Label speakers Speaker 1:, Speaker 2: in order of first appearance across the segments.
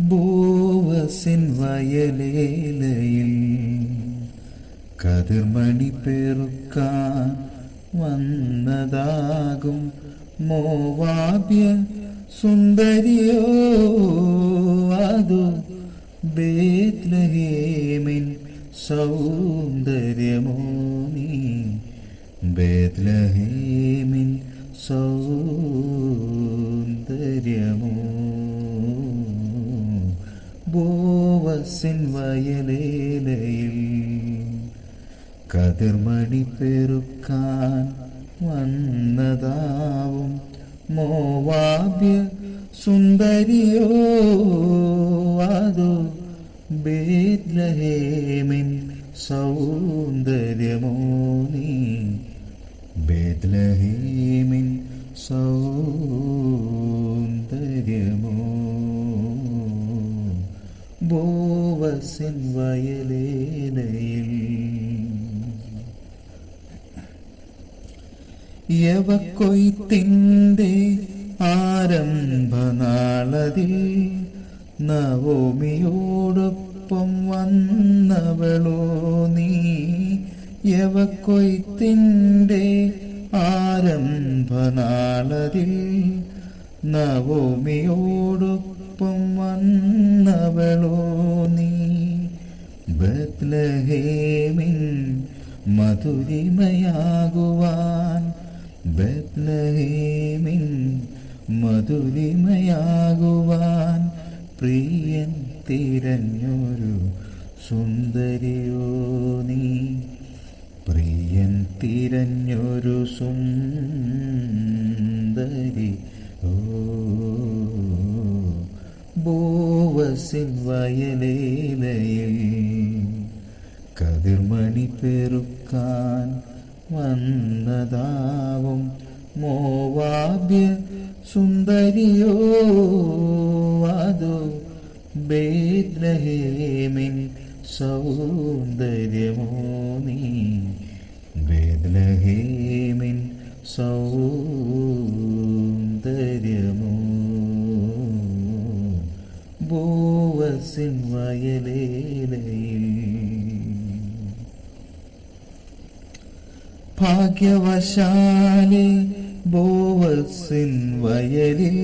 Speaker 1: ബോവസിൻ വയലേലയിൽ കതിർമണി പെറുക്കാൻ വന്നതാകും മോവാബ്യ സുന്ദരിയോ. അതോ ബേത്ലഹേമിൻ സൗന്ദര്യമോ നീ. ബേത്ലഹേമിൻ സൗന്ദര്യമോ ബോവസിൻ വയലേലയിൽ കതിർമണി പെരുക്കാൻ വന്നതാവും മോവാബ്യ സുന്ദരിയോ അതോ ബേദ്ലഹേമിൻ സൗന്ദര്യമോ നീ? ബേദ്ലഹേമിൻ സൗന്ദര്യമോ ബോവസിൻ വയലേനയിൽ. യവക്കൊയ്ത്തിന്റെ ആരംഭനാളതിൽ നവോമിയോടൊപ്പം വന്നവളോ നീ. യവക്കൊയ്ത്തിന്റെ ആരംഭനാളതിൽ നവോമിയോടൊപ്പം വന്നവളോ നീ? ബത്ലഹേമിൻ മധുരിമയാകുവാൻ. ബത്ലഹേമിൻ മധുരിമയാകുവാൻ. പ്രിയൻ തിരഞ്ഞൊരു സുന്ദരിയോ നീ? പ്രിയൻ തിരഞ്ഞൊരു സുന്ദരി ഓ ബോവസിൻ വയലേലയിൽ കതിർമണി പെറുക്കാൻ വന്നതാവും മോവാബ്യ സുന്ദരിയോ അതോ ബേദ്രഹേമിൻ സൗന്ദര്യമോ നീ? ബേദ്രഹേമിൻ സൗന്ദര്യമോ ബോവസിൻ വയലേലയിൽ ഭാഗ്യവശാലെ ബോവസിൻ വയലിൽ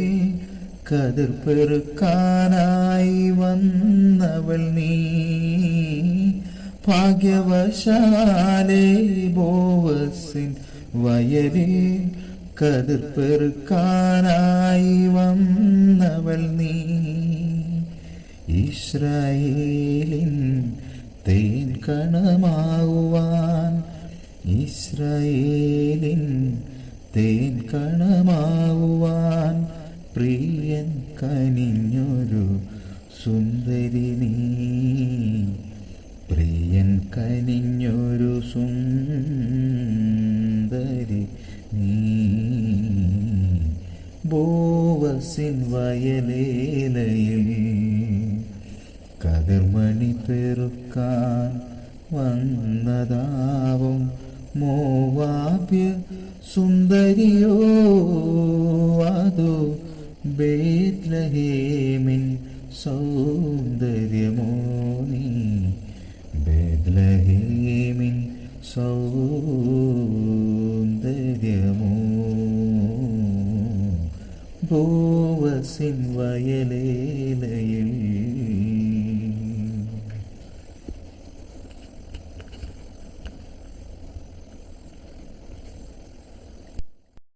Speaker 1: കതിർ പെറുക്കാനായി വന്നവൾ നീ. ഭാഗ്യവശാലെ ബോവസിൻ വയലിൽ കതിർ പെറുക്കാനായി വന്നവൾ നീ. ഇസ്രായേലിൻ തേൻ കണമാവുവാൻ. ഇസ്രായേലിൻ തേൻ കണമാവുവാൻ. പ്രിയൻ കനിഞ്ഞൊരു സുന്ദരി നീ. പ്രിയൻ കനിഞ്ഞൊരു സുന്ദരി നീ. ബോവസിൻ വയലേലയിൽ മോവാബ്യ സുന്ദരിയോ അതോ ബേദ്ലഹേമിൻ സൗന്ദര്യമോ നീ? ബേദ്ലഹേമിൻ സൗന്ദര്യമോ? ബോവസിൻ വയലേലയിൽ